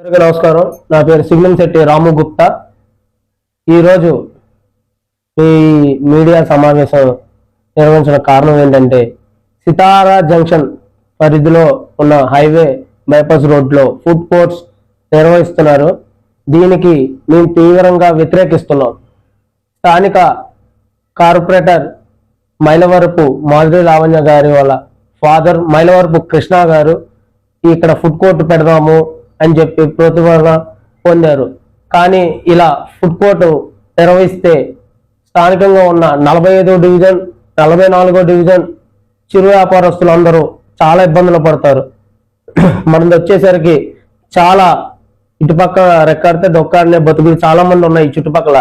అందరికీ నమస్కారం. నా పేరు సిగ్నం శెట్టి రాము గుప్తా. ఈరోజు ఈ మీడియా సమావేశం నిర్వహించిన కారణం ఏంటంటే సితారా జంక్షన్ పరిధిలో ఉన్న హైవే బైపాస్ రోడ్లో ఫుడ్ కోర్ట్స్ నిర్వహిస్తున్నారు. దీనికి మేము తీవ్రంగా వ్యతిరేకిస్తున్నాం. స్థానిక కార్పొరేటర్ మైలవరపు మాధురి లావణ్య గారి వాళ్ళ ఫాదర్ మైలవరపు కృష్ణ గారు ఇక్కడ ఫుడ్ కోర్ట్ పెడదాము అని చెప్పి ప్రతిభ పొందారు. కానీ ఇలా ఫుడ్ కోర్టు నిర్వహిస్తే స్థానికంగా ఉన్న నలభై ఐదో డివిజన్ నలభై నాలుగో డివిజన్ చిరు వ్యాపారస్తులందరూ చాలా ఇబ్బందులు పడతారు. మనది వచ్చేసరికి చాలా ఇటుపక్క రెక్కాడితే డొక్కాడినే బతుకులు చాలా మంది ఉన్నాయి చుట్టుపక్కల.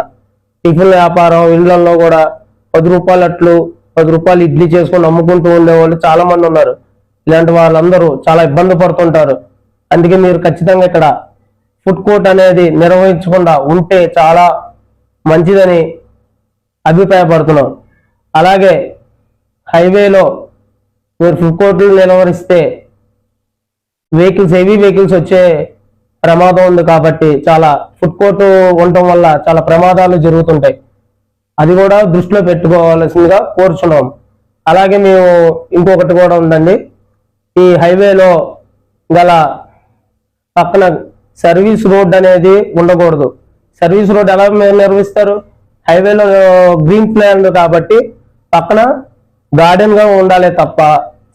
టిఫిన్ వ్యాపారం ఇళ్ళలో కూడా పది రూపాయలు అట్లు పది రూపాయలు ఇడ్లీ చేసుకొని అమ్ముకుంటూ ఉండేవాళ్ళు చాలా మంది ఉన్నారు. ఇలాంటి వాళ్ళందరూ చాలా ఇబ్బంది పడుతుంటారు. అందుకే మీరు ఖచ్చితంగా ఇక్కడ ఫుడ్ కోర్ట్ అనేది నిర్వహించకుండా ఉంటే చాలా మంచిదని అభిప్రాయపడుతున్నాం. అలాగే హైవేలో మీరు ఫుడ్ కోర్టులు నిలవరిస్తే వెహికల్స్ హెవీ వెహికల్స్ వచ్చే ప్రమాదం ఉంది కాబట్టి చాలా ఫుడ్ కోర్టు ఉండటం వల్ల చాలా ప్రమాదాలు జరుగుతుంటాయి. అది కూడా దృష్టిలో పెట్టుకోవాల్సిందిగా కోరుచున్నాం. అలాగే మేము ఇంకొకటి కూడా ఉందండి. ఈ హైవేలో గల పక్కన సర్వీస్ రోడ్ అనేది ఉండకూడదు. సర్వీస్ రోడ్ ఎలా నిర్మిస్తారు? నిర్వహిస్తారు హైవేలో గ్రీన్ ప్లాన్ కాబట్టి పక్కన గార్డెన్గా ఉండాలి తప్ప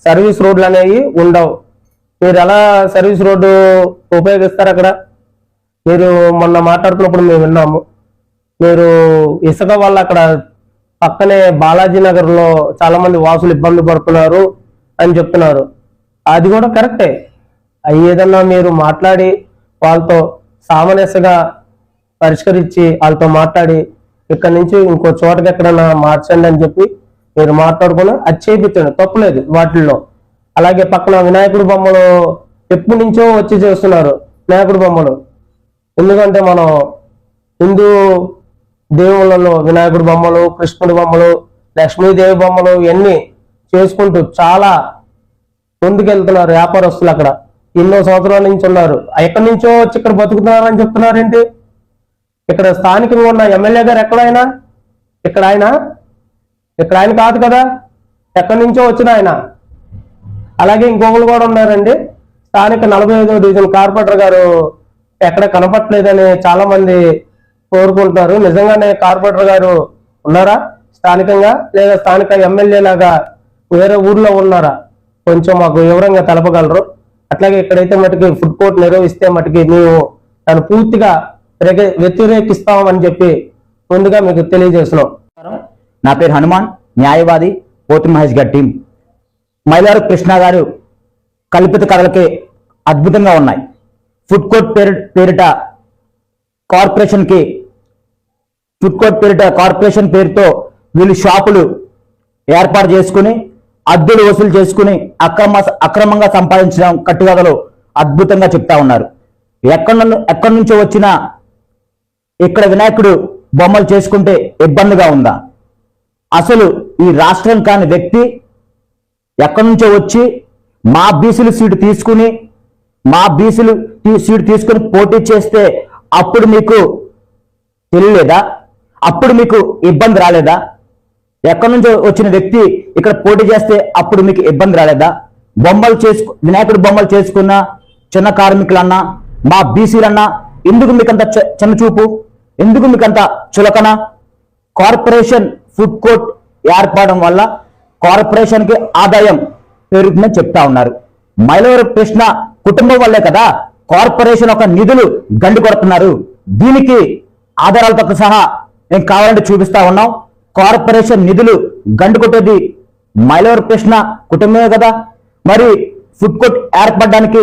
సర్వీస్ రోడ్లు అనేవి ఉండవు. మీరు ఎలా సర్వీస్ రోడ్డు ఉపయోగిస్తారు అక్కడ? మీరు మొన్న మాట్లాడుతున్నప్పుడు మేము విన్నాము. మీరు ఇసుక వల్ల అక్కడ పక్కనే బాలాజీ నగర్లో చాలా మంది వాసులు ఇబ్బంది పడుతున్నారు అని చెప్తున్నారు. అది కూడా కరెక్టే. అవి ఏదన్నా మీరు మాట్లాడి వాళ్ళతో సామరస్యగా పరిష్కరించి వాళ్ళతో మాట్లాడి ఇక్కడ నుంచి ఇంకో చోటకి ఎక్కడన్నా మార్చండి అని చెప్పి మీరు మాట్లాడుకుని అది చేయించండి తప్పులేదు వాటిల్లో. అలాగే పక్కన వినాయకుడి బొమ్మలు ఎప్పటి నుంచో వచ్చి చేస్తున్నారు వినాయకుడి బొమ్మలు. ఎందుకంటే మనం హిందూ దేవుళ్ళలో వినాయకుడి బొమ్మలు కృష్ణుడి బొమ్మలు లక్ష్మీదేవి బొమ్మలు ఇవన్నీ చేసుకుంటూ చాలా ముందుకెళ్తున్నారు వ్యాపారస్తులు అక్కడ. ఎన్నో సంవత్సరాల నుంచి ఉన్నారు. ఎక్కడి నుంచో వచ్చి ఇక్కడ బతుకుతున్నారని చెప్తున్నారేంటి? ఇక్కడ స్థానికంగా ఉన్న ఎమ్మెల్యే గారు ఎక్కడైనా? ఇక్కడ ఆయన? ఇక్కడ ఆయన కాదు కదా? ఎక్కడి నుంచో వచ్చిన ఆయన? అలాగే ఇంకొకరు కూడా ఉన్నారండి. స్థానిక నలభై ఐదో డివిజన్ కార్పొరేటర్ గారు ఎక్కడ కనపట్లేదని చాలా మంది కోరుకుంటున్నారు. నిజంగానే కార్పొరేటర్ గారు ఉన్నారా? స్థానికంగా లేదా స్థానిక ఎమ్మెల్యే లాగా వేరే ఊర్లో ఉన్నారా? కొంచెం మాకు వివరంగా తెలపగలరు. అట్లాగే ఇక్కడైతే మటుకి ఫుడ్ కోర్ట్ నిర్వహిస్తే మటుకి మేము దాన్ని పూర్తిగా వ్యతిరేకిస్తామని చెప్పి ముందుగా మీకు తెలియజేస్తున్నాం. నా పేరు హనుమాన్ న్యాయవాది పోతి మహేష్ గారి టీం. మైలారు కృష్ణ గారు కల్పిత కథలకి అద్భుతంగా ఉన్నాయి. ఫుడ్ కోర్ట్ పేరు పేరిట కార్పొరేషన్కి ఫుడ్ కోర్ట్ పేరిట కార్పొరేషన్ పేరుతో వీళ్ళు షాపులు ఏర్పాటు చేసుకుని అద్దెలు వసూలు చేసుకుని అక్రమ అక్రమంగా సంపాదించడం కట్టుకథలు అద్భుతంగా చెప్తా ఉన్నారు. ఎక్కడి నుండి ఎక్కడి నుంచో వచ్చిన ఇక్కడ వినాయకుడు బొమ్మలు చేసుకుంటే ఇబ్బందిగా ఉందా? అసలు ఈ రాష్ట్రం కాని వ్యక్తి ఎక్కడి నుంచో వచ్చి మా బీసీలు సీటు తీసుకుని మా బీసీలు సీటు తీసుకుని పోటీ చేస్తే అప్పుడు మీకు తెలియలేదా? అప్పుడు మీకు ఇబ్బంది రాలేదా? ఎక్కడి నుంచో వచ్చిన వ్యక్తి ఇక్కడ పోటీ చేస్తే అప్పుడు మీకు ఇబ్బంది రాలేదా? బొమ్మలు చేసుకు వినాయకుడు బొమ్మలు చేసుకున్న చిన్న కార్మికులన్నా మా బీసీలన్నా ఎందుకు మీకంత చ- చిన్న చూపు ఎందుకు మీకంత చులకన? కార్పొరేషన్ ఫుడ్ కోర్ట్ ఏర్పడడం వల్ల కార్పొరేషన్కి ఆదాయం పెరుగుతుందని చెప్తా ఉన్నారు. మైలవర కృష్ణ కుటుంబం వల్లే కదా కార్పొరేషన్ ఒక నిధులు గండి కొడుతున్నారు. దీనికి ఆధారాలతో సహా మేము కావాలంటే చూపిస్తా ఉన్నాం. కార్పొరేషన్ నిధులు గండి కొట్టేది మైలవరం కృష్ణ కుటుంబమే కదా? మరి ఫుడ్ కోర్ట్ ఏర్పడడానికి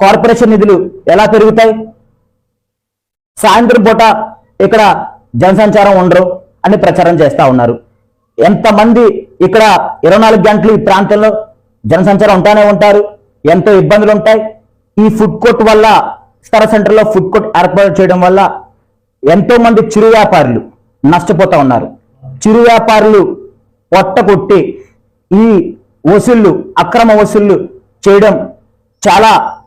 కార్పొరేషన్ నిధులు ఎలా పెరుగుతాయి? సాయంత్రం పూట ఇక్కడ జనసంచారం ఉండరు అని ప్రచారం చేస్తూ ఉన్నారు. ఎంతమంది ఇక్కడ ఇరవై నాలుగు గంటలు ఈ ప్రాంతంలో జనసంచారం ఉంటానే ఉంటారు? ఎంతో ఇబ్బందులు ఉంటాయి. ఈ ఫుడ్ కోర్ట్ వల్ల స్థల సెంటర్లో ఫుడ్ కోర్ట్ ఏర్పాటు చేయడం వల్ల ఎంతోమంది చిరు వ్యాపారులు నష్టపోతూ ఉన్నారు. చిరు వ్యాపారులు పొట్ట కొట్టి ఈ వసూళ్ళు అక్రమ వసూళ్ళు చేయడం చాలా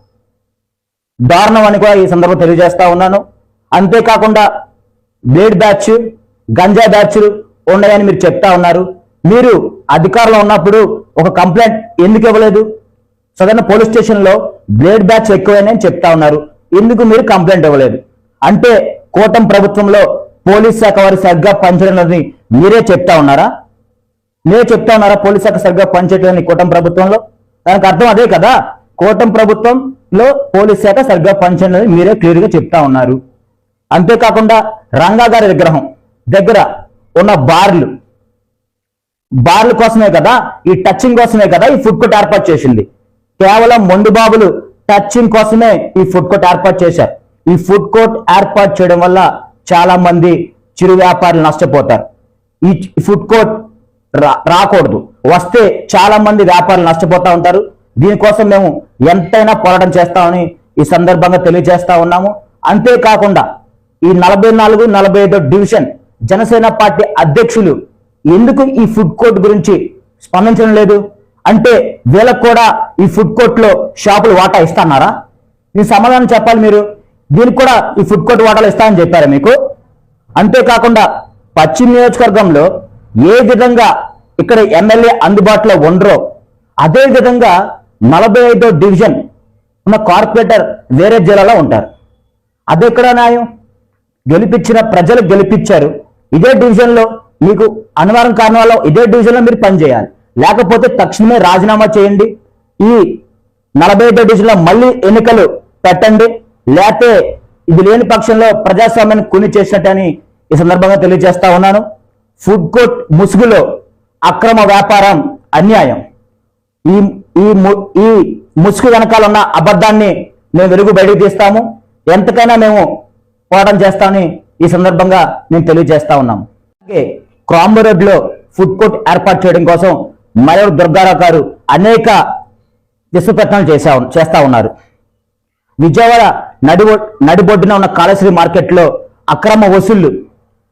దారుణం అని కూడా ఈ సందర్భం తెలియజేస్తా ఉన్నాను. అంతేకాకుండా బ్లేడ్ బ్యాచ్ గంజా బ్యాచ్లు ఉన్నాయని మీరు చెప్తా ఉన్నారు. మీరు అధికారంలో ఉన్నప్పుడు ఒక కంప్లైంట్ ఎందుకు ఇవ్వలేదు? సదరణ పోలీస్ స్టేషన్లో బ్లేడ్ బ్యాచ్ ఎక్కువైనా చెప్తా ఉన్నారు. ఎందుకు మీరు కంప్లైంట్ ఇవ్వలేదు? అంటే కూటం ప్రభుత్వంలో పోలీస్ శాఖ వారు సరిగ్గా పనిచేయడం మీరే చెప్తా ఉన్నారా? మీరే చెప్తా ఉన్నారా పోలీస్ శాఖ సరిగ్గా పనిచేయట్లేదని కూటమి ప్రభుత్వంలో? దానికి అర్థం అదే కదా. కూటమి ప్రభుత్వంలో పోలీస్ శాఖ సరిగ్గా పనిచేయడం మీరే క్లియర్గా చెప్తా ఉన్నారు. అంతేకాకుండా రంగా గారి విగ్రహం దగ్గర ఉన్న బార్లు. బార్ల కోసమే కదా ఈ టచ్చింగ్ కోసమే కదా ఈ ఫుడ్ కోర్ట్ ఏర్పాటు చేసింది. కేవలం మొండు బాబులు కోసమే ఈ ఫుడ్ కోర్ట్ ఏర్పాటు చేశారు. ఈ ఫుడ్ కోర్ట్ ఏర్పాటు చేయడం వల్ల చాలా మంది చిరు వ్యాపారులు నష్టపోతారు. ఈ ఫుడ్ కోర్ట్ రా- రాకూడదు. వస్తే చాలా మంది వ్యాపారులు నష్టపోతూ ఉంటారు. దీనికోసం మేము ఎంతైనా పోరాటం చేస్తామని ఈ సందర్భంగా తెలియజేస్తా ఉన్నాము. అంతేకాకుండా ఈ నలభై నాలుగు నలభై ఐదో డివిజన్ జనసేన పార్టీ అధ్యక్షులు ఎందుకు ఈ ఫుడ్ కోర్ట్ గురించి స్పందించడం లేదు? అంటే వీళ్ళకు కూడా ఈ ఫుడ్ కోర్ట్లో షాపులు వాటా ఇస్తున్నారా? మీ సమాధానం చెప్పాలి మీరు. దీనికి కూడా ఈ ఫుడ్ కోర్ట్ వాటాలు ఇస్తామని చెప్పారు మీకు? అంతేకాకుండా పశ్చిమ నియోజకవర్గంలో ఏ విధంగా ఇక్కడ ఎమ్మెల్యే అందుబాటులో ఉండరో అదే విధంగా నలభై ఐదో డివిజన్ ఉన్న కార్పొరేటర్ వేరే జిల్లాలో ఉంటారు. అదెక్కడ న్యాయం? గెలిపించిన ప్రజలు గెలిపించారు. ఇదే డివిజన్లో మీకు అనివార్యం కారణం ఇదే డివిజన్లో మీరు పనిచేయాలి. లేకపోతే తక్షణమే రాజీనామా చేయండి. ఈ నలభై ఐదో డివిజన్లో మళ్ళీ ఎన్నికలు పెట్టండి. లేకపోతే ఇది లేని పక్షంలో ప్రజాస్వామ్యాన్ని కుని చేసినట్టని ఈ సందర్భంగా తెలియజేస్తా ఉన్నాను. ఫుడ్ కోర్ట్ ముసుగులో అక్రమ వ్యాపారం అన్యాయం. ఈ ఈ ము- ఈ ముసుగు వెనకాల ఉన్న అబద్ధాన్ని మేము వెలుగు బయటకు తీస్తాము. ఎంతకైనా మేము పోరాటం చేస్తామని ఈ సందర్భంగా మేము తెలియజేస్తా ఉన్నాము. అలాగే క్రాంబో రోడ్లో ఫుడ్ కోర్ట్ ఏర్పాటు చేయడం కోసం మయూర్ దుర్గారావు గారు అనేక విశ్వప్రయత్నాలు చేసా చేస్తా ఉన్నారు. విజయవాడ నడిబొ నడిబొడ్డున ఉన్న కాళేశ్వరి మార్కెట్లో అక్రమ వసూళ్ళు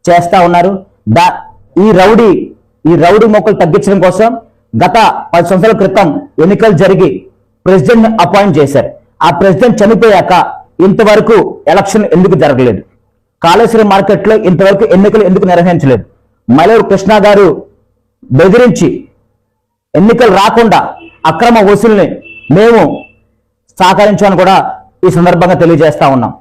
చేస్తా ఉన్నారు. దా ఈ రౌడీ ఈ రౌడీ మొక్కలు తగ్గించడం కోసం గత పది సంవత్సరాల క్రితం ఎన్నికలు జరిగి ప్రెసిడెంట్ అపాయింట్ చేశారు. ఆ ప్రెసిడెంట్ చనిపోయాక ఇంతవరకు ఎలక్షన్ ఎందుకు జరగలేదు? కాళేశ్వరి మార్కెట్లో ఇంతవరకు ఎన్నికలు ఎందుకు నిర్వహించలేదు? మలూరు కృష్ణ గారు బెదిరించి ఎన్నికలు రాకుండా అక్రమ వసూల్ని మేము సహకరించామని కూడా ఈ సందర్భంగా తెలియజేస్తా ఉన్నాం.